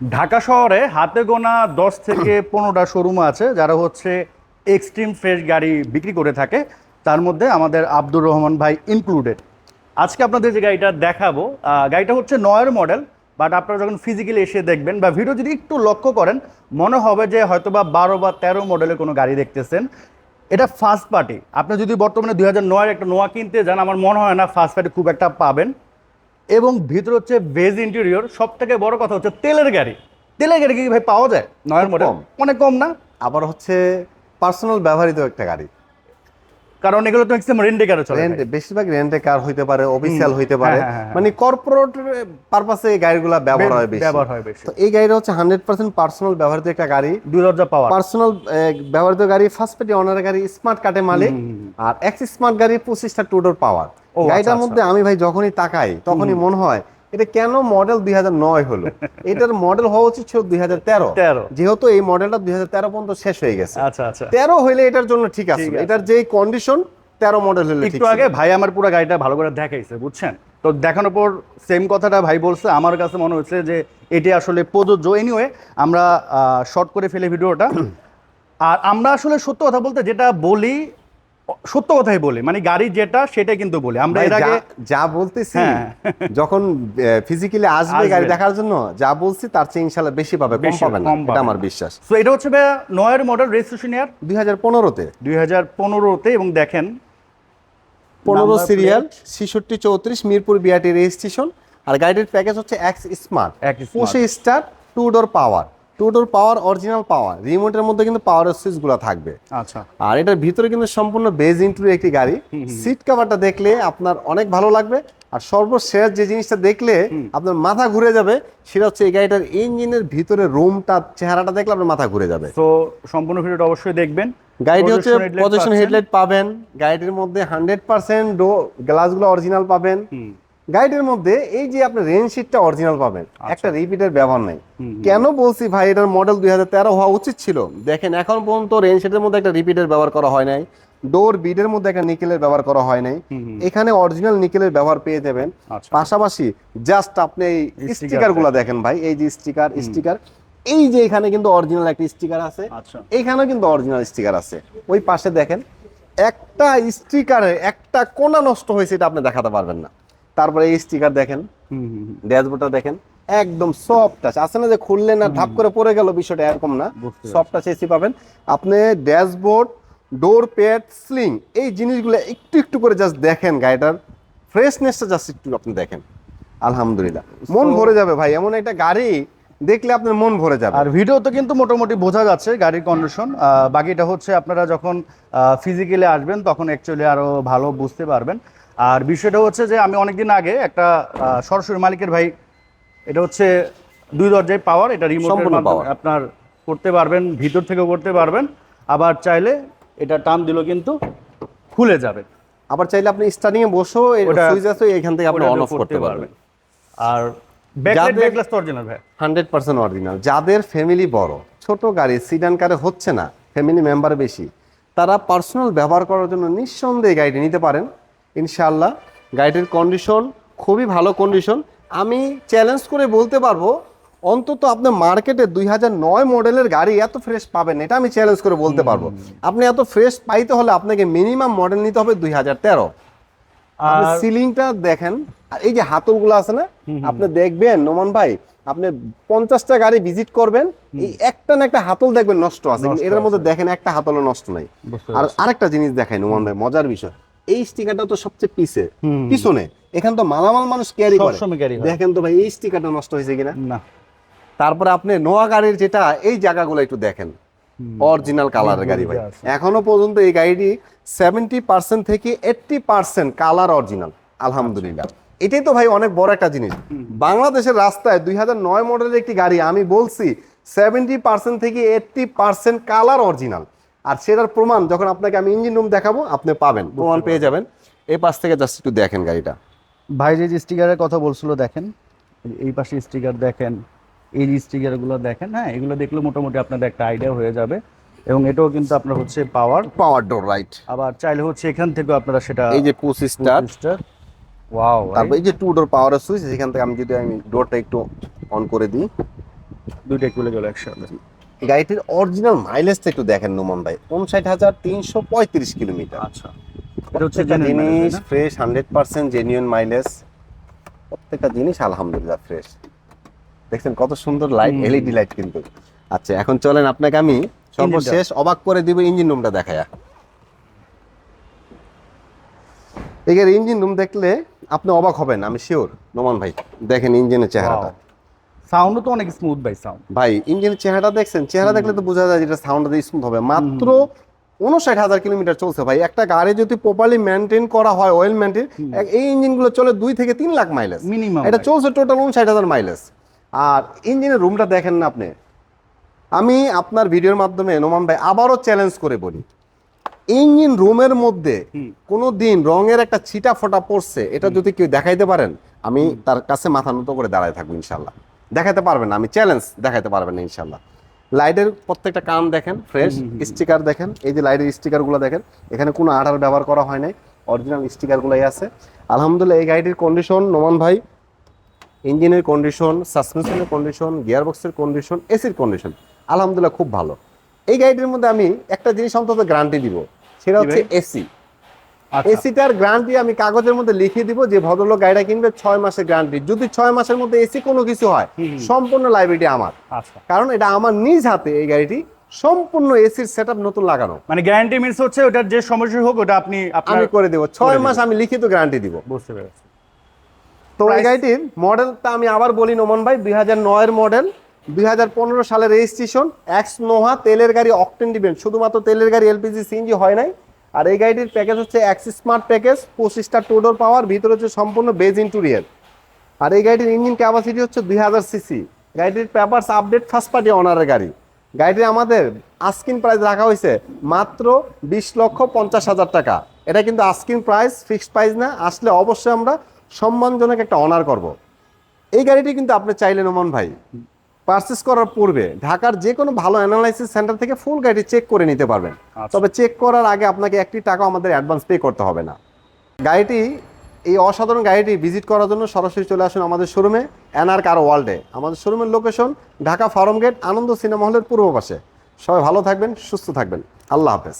ঢাকা শহরে হাতে গোনা দশ থেকে পনেরোটা শোরুম আছে যারা হচ্ছে এক্সট্রিম ফ্রেশ গাড়ি বিক্রি করে থাকে। তার মধ্যে আমাদের আব্দুর রহমান ভাই ইনক্লুডেড আজকে আপনাদের যে গাড়িটা দেখাবো গাড়িটা হচ্ছে নয়ের মডেল বাট আপনারা যখন ফিজিক্যালি এসে দেখবেন বা ভিডিও যদি একটু লক্ষ্য করেন মনে হবে যে হয়তো বা বারো বা তেরো মডেলের কোনো গাড়ি দেখতেছেন। এটা ফার্স্ট পার্টি আপনি যদি বর্তমানে দুই হাজার নয়ের একটা নোয়া কিনতে যান আমার মনে হয় না ফার্স্ট পার্টি খুব একটা পাবেন। এবং ভিতর হচ্ছে ভেজ ইন্টেরিয়র সব থেকে বড় কথা হচ্ছে তেলের গাড়ি। তেলের গাড়ি কি ভাই পাওয়া যায়? নয়ের মডেল। অনেক কম না? আবার হচ্ছে পার্সোনাল ব্যবহৃত একটা গাড়ি। কারণ এগুলো তো ম্যাক্সিমাম রেন্টে গাড়ি চলে রেন্ট। বেশিরভাগ রেন্টে কার হইতে পারে অফিসিয়াল হইতে পারে। হ্যাঁ, হ্যাঁ, হ্যাঁ। মানে কর্পোরেট পারপাসে এই গাড়িগুলো ব্যবহার হয় বেশি। ব্যবহার হয় বেশি। তো এই গাড়িটা হচ্ছে হান্ড্রেড পার্সেন্ট পার্সোনাল ব্যবহৃত একটা গাড়ি। দুই দরজা পাওয়ার। পার্সোনাল ব্যবহৃত গাড়ি ফার্স্ট পার্টি অনার গাড়ি স্মার্ট কার্ডে মালিক। আর এক্স স্মার্ট গাড়ি পঁচিশটা টুডোর পাওয়ার আচ্ছা, গাড়িটার আচ্ছা। মধ্যে আমি ভাই যখনই তাকাই তখনই মনে হয় এটা কেন মডেল দুই হাজার নয় হলো? এটার মডেল হওয়া উচিত ছিল দুই হাজার তেরো। 13 যেহেতু এই মডেলটা দুই হাজার তেরো পর্যন্ত শেষ হয়ে গেছে। আচ্ছা আচ্ছা। তেরো হইলে এটার জন্য ঠিক আছে। এটার যে কন্ডিশন তেরো মডেল হলে একটু আগে ভাই আমার পুরো গাড়িটা ভালো করে দেখাইছে বুঝছেন? তো দেখানোর পর সেম কথাটা ভাই বলছে আমার কাছে মনে হচ্ছে যে এটি আসলে প্রযোজ্য। এনিওয়ে আমরা শর্ট করে ফেলে ভিডিওটা। আর আমরা আসলে সত্য কথা বলতে যেটা বলি সত্য কথাই বলে মানে গাড়ি যেটা সেটাই কিন্তু বলে আমরা ভাই, এর আগে যা- বলতেছি হ্যাঁ। যখন ফিজিক্যালি আসবে। গাড়ি দেখার জন্য যা বলছি তার চেয়ে ইনশাল্লাহ বেশি পাবে কম পাবে না এটা আমার বিশ্বাস তো এটা হচ্ছে নয়ের মডেল রেজিস্ট্রেশন ইয়ার দুই হাজার পনেরোতে দুই হাজার পনেরোতে এবং দেখেন পনেরো Number সিরিয়াল plate। ছেষট্টি চৌত্রিশ মিরপুর বিআরটি রেজিস্ট্রেশন আর গাড়ির প্যাকেজ হচ্ছে এক্স স্মার্ট। পঁচিশ star two door power two door power original power রিমোটের মধ্যে কিন্তু পাওয়ারের সুইচগুলো থাকবে। আচ্ছা। আর এটার ভিতরে কিন্তু সম্পূর্ণ বেজ ইন্টুর একটি গাড়ি। সিট কাভারটা দেখলে আপনার অনেক ভালো লাগবে। আর সর্বশেষ যে জিনিসটা দেখলে আপনার মাথা ঘুরে যাবে সেটা হচ্ছে এই গাড়িটার ইঞ্জিনের ভিতরে রুমটা চেহারাটা দেখলে আপনার মাথা ঘুরে যাবে। তো সম্পূর্ণ ভিডিওটা অবশ্যই দেখবেন। গাড়িটি হচ্ছে প্রজেকশন হেডলাইট পাবেন। গাড়িটির মধ্যে হান্ড্রেড পার্সেন্ট ডো গ্লাসগুলো অরিজিনাল পাবেন। গাড়িটির মধ্যে এই যে আপনি রেন শিটটা অরিজিনাল পাবেন আচ্ছা। একটা রিপিটের ব্যবহার নাই। কেন বলছি ভাই এটার মডেল দুই হাজার তেরো হওয়া উচিত ছিল? দেখেন এখন পর্যন্ত রেন শিটের মধ্যে একটা রিপিটের ব্যবহার করা হয় নাই ডোর বিডের মধ্যে একটা নিকেলের ব্যবহার করা হয় নাই। এখানে অরিজিনাল নিকেলের ব্যবহার পেয়ে যাবেন। আচ্ছা। পাশাপাশি জাস্ট আপনি এই স্টিকারগুলা দেখেন। ভাই এই যে স্টিকার স্টিকার এই যে এখানে কিন্তু অরিজিনাল একটা স্টিকার আছে। আচ্ছা। এইখানেও কিন্তু অরিজিনাল স্টিকার আছে। ওই পাশে দেখেন একটা স্টিকারে একটা কোনা নষ্ট হয়েছে এটা আপনি দেখাতে পারবেন না। তারপরে এই স্টিকার দেখেন। ড্যাশবোর্ডটা দেখেন একদম সফট টাচ আছে না যে খুললে না ধাপ করে পড়ে গেল বিষয়টা এরকম না। সফট টাচ এসি পাবেন। আপনি ড্যাশবোর্ড ডোর প্যাড স্লিং এই জিনিসগুলো একটু একটু করে জাস্ট দেখেন গাড়িটার। ফ্রেশনেসটা জাস্ট একটু আপনি দেখেন। আলহামদুলিল্লাহ। মন ভরে যাবে ভাই। এমন একটা গাড়ি দেখলে আপনার মন ভরে যাবে। আর ভিডিও তো কিন্তু মোটামুটি বোঝা যাচ্ছে গাড়ির কন্ডিশন বাকিটা হচ্ছে আপনারা যখন ফিজিক্যালি আসবেন তখন অ্যাকচুয়ালি আরও ভালো বুঝতে পারবেন। আর বিষয়টা হচ্ছে যে আমি অনেকদিন আগে একটা সরাসরি মালিকের ভাই এটা হচ্ছে দুই দরজায় পাওয়ার এটা রিমোটের সম্পূর্ণ মাধ্যমে power। আপনার করতে পারবেন ভিতর থেকেও করতে পারবেন। আবার চাইলে এটা টান দিলেও কিন্তু খুলে যাবে। আবার চাইলে আপনি স্টার্টিং এ বসেও সুইচ আছে এখান থেকে আপনি অন অফ করতে পারবেন। আর ব্যাকলাইট ব্যাকলাস অরিজিনাল ভাই। যাদের ফ্যামিলি বড় ছোট গাড়ি সিডান কারে হচ্ছে না ফ্যামিলি মেম্বার বেশি তারা পার্সোনাল ব্যবহার করার জন্য নিঃসন্দেহে গাড়িটি নিতে পারেন। ইনশাআল্লাহ গাড়িটির কন্ডিশন খুবই ভালো কন্ডিশন আমি চ্যালেঞ্জ করে বলতে পারব অন্তত আপনি মার্কেটে দুই হাজার নয় মডেলের গাড়ি এত ফ্রেশ পাবেন এটা আমি চ্যালেঞ্জ করে বলতে পারব। আপনি এত ফ্রেশ পাইতে হলে আপনাকে মিনিমাম মডেল নিতে হবে দুই হাজার তেরো। আর সিলিংটা দেখেন এই যে হাতলগুলো আছে না আপনি দেখবেন নোমান ভাই আপনি পঞ্চাশটা গাড়ি ভিজিট করবেন এই একটা না একটা হাতল দেখবেন নষ্ট আছে এটার মধ্যে দেখেন একটা হাতলও নষ্ট নাই। আর আরেকটা জিনিস দেখাই নোমান ভাই মজার বিষয়। এই স্টিকারটা তো সবচেয়ে পিছে। পিছনে এখানে তো মালামাল মানুষ ক্যারি করে। দেখেন তো ভাই এই স্টিকারটা নষ্ট হয়েছে কিনা? না। তারপরে আপনি নোয়া গাড়ির যেটা এই জায়গাগুলো একটু দেখেন। অরিজিনাল কালারের গাড়ি ভাই। এখনও পর্যন্ত এই গাড়িটি সেভেন্টি পার্সেন্ট থেকে এইটটি পার্সেন্ট কালার অরিজিনাল আলহামদুলিল্লাহ। এটাই তো ভাই অনেক বড় একটা জিনিস। বাংলাদেশের রাস্তায় দুই হাজার নয় মডেলের একটি গাড়ি আমি বলছি সেভেন্টি পার্সেন্ট থেকে এইটটি পার্সেন্ট কালার অরিজিনাল আর সেটার প্রমাণ যখন আপনাকে আমি ইঞ্জিন রুম দেখাবো আপনি পাবেন প্রমাণ পেয়ে যাবেন। এই পাশ থেকে জাস্ট একটু দেখেন গাড়িটা। ভাই যে স্টিকারের কথা বলছিল দেখেন। এই পাশে স্টিকার দেখেন। এই স্টিকারগুলো দেখেন হ্যাঁ এগুলো দেখলে মোটামুটি আপনাদের একটা আইডিয়া হয়ে যাবে। এবং এটাও কিন্তু আপনার হচ্ছে পাওয়ার পাওয়ার ডোর রাইট আবার চাইলে হচ্ছে এখান থেকেও আপনারা সেটা এই যে পুশ স্টার ওয়াও তারপর এই যে টু ডোর পাওয়ার সুইচ এখান থেকে আমি যদি আমি ডোরটা একটু অন করে দিই। দুইটা খুলে গেল একসাথে। গাড়িটির অরিজিনাল মাইলেজটা একটু দেখেন নোমান ভাই। উনষাট হাজার তিনশো পঁয়ত্রিশ কিলোমিটার। আচ্ছা। এটা হচ্ছে জিনিস fresh hundred percent genuine mileage প্রত্যেকটা জিনিস আলহামদুলিল্লাহ ফ্রেশ দেখছেন কত সুন্দর লাইট। এলইডি লাইট কিন্তু। আচ্ছা এখন চলেন আপনাকে আমি সর্বশেষ অবাক করে দিব ইঞ্জিন রুমটা দেখায়া। এগের ইঞ্জিন রুম দেখলে আপনি অবাক হবেন আমি শিওর নোমান ভাই দেখেন ইঞ্জিনের চেহারাটা। সাউন্ডও তো অনেক স্মুথ ভাই সাউন্ড ভাই ইঞ্জিনের চেহারাটা দেখছেন? চেহারা দেখলে তো বোঝা যায় যেটা সাউন্ডটা স্মুথ হবে। মাত্র উনষাট হাজার কিলোমিটার চলছে ভাই। একটা গাড়ি যদি প্রপারলি মেনটেন করা হয় অয়েল মেনটেন এই ইঞ্জিনগুলো চলে দুই থেকে তিন লাখ মাইলেজ মিনিমাম এটা চলছে টোটাল উনষাট হাজার মাইলেজ আর ইঞ্জিনের রুমটা দেখেন না আপনি। আমি আপনার ভিডিওর মাধ্যমে নোমান ভাই আবারও চ্যালেঞ্জ করে বলি। ইঞ্জিন রুমের মধ্যে কোনো দিন রঙের একটা ছিটা ফোটা পড়ছে এটা যদি কেউ দেখাইতে পারেন আমি তার কাছে মাথা নত করে দাঁড়ায় থাকব ইনশাল্লাহ। দেখাতে পারবেন না আমি চ্যালেঞ্জ দেখাতে পারবেন না ইনশাল্লাহ। লাইটের প্রত্যেকটা কান দেখেন ফ্রেশ স্টিকার দেখেন এই যে লাইটের স্টিকারগুলো দেখেন এখানে কোনো আঠার ব্যবহার করা হয় নাই অরিজিনাল স্টিকারগুলোই আছে। আলহামদুলিল্লাহ এই গাড়িটির কন্ডিশন নোমান ভাই ইঞ্জিনের কন্ডিশন সাসপেনশনের কন্ডিশন গিয়ারবক্সের কন্ডিশন এসির কন্ডিশন আলহামদুলিল্লাহ খুব ভালো। এই গাড়িটির মধ্যে আমি একটা জিনিস অন্তত গ্যারান্টি দিব সেটা হচ্ছে এসি এসিটার গ্যারান্টি আমি কাগজের মধ্যে লিখে দিব যে ভদ্রলোক গাড়িটা কিনবে ছয় মাসের গ্যারান্টি যদি ছয় মাসের মধ্যে এসি কোনো কিছু হয়। সম্পূর্ণ লাইব্রেরিটি আমার। আচ্ছা। কারণ এটা আমার নিজ হাতে এই গাড়িটি সম্পূর্ণ এসির সেট নতুন লাগানো। মানে গ্যারান্টি মিনস হচ্ছে ওটার যে সমস্যা হোক ওটা আপনি আমি করে দেবো। ছয় মাস আমি লিখিত গ্যারান্টি দিব। বুঝতে পেরেছি। তো এই? গাড়িটির মডেলটা আমি আবার বলি নোমন ভাই দুই হাজার নয়ের মডেল দুই হাজার পনেরো সালের রেজিস্ট্রেশন এক্স নোহা তেলের গাড়ি অকটেন দিবেন শুধুমাত্র তেলের গাড়ি এলপিজি সিএনজি হয় নাই। আর এই গাড়িটির প্যাকেজ হচ্ছে এক্স স্মার্ট প্যাকেজ পঁচিশটা টোডোর পাওয়ার ভিতরে হচ্ছে সম্পূর্ণ বেজ ইন্টুরিয়ার আর এই গাড়িটির ইঞ্জিন ক্যাপাসিটি হচ্ছে দুই হাজার সিসি গাড়িটির পেপারস আপডেট ফার্স্ট পার্টি অনারের গাড়ি। গাড়িটি আমাদের আস্কিন প্রাইস রাখা হয়েছে মাত্র বিশ লক্ষ পঞ্চাশ হাজার টাকা। এটা কিন্তু আস্কিন প্রাইস ফিক্সড প্রাইস না আসলে অবশ্যই আমরা সম্মানজনক একটা অনার করব। এই গাড়িটি কিন্তু আপনি চাইলেন ওমন ভাই। পারচেস করার পূর্বে ঢাকার যে কোনো ভালো অ্যানালাইসিস সেন্টার থেকে ফুল গাড়ি চেক করে নিতে পারবেন। আচ্ছা। তবে চেক করার আগে আপনাকে একটি টাকা আমাদের অ্যাডভান্স পে করতে হবে না। গাড়িটি এই অসাধারণ গাড়িটি ভিজিট করার জন্য সরাসরি চলে আসুন আমাদের শোরুমে এনআর কার ওয়ার্ল্ডে আমাদের শোরুমের location Dhaka farm gate Ananda cinema হলের পূর্ব পাশে। সবাই ভালো থাকবেন সুস্থ থাকবেন। আল্লাহ হাফেজ।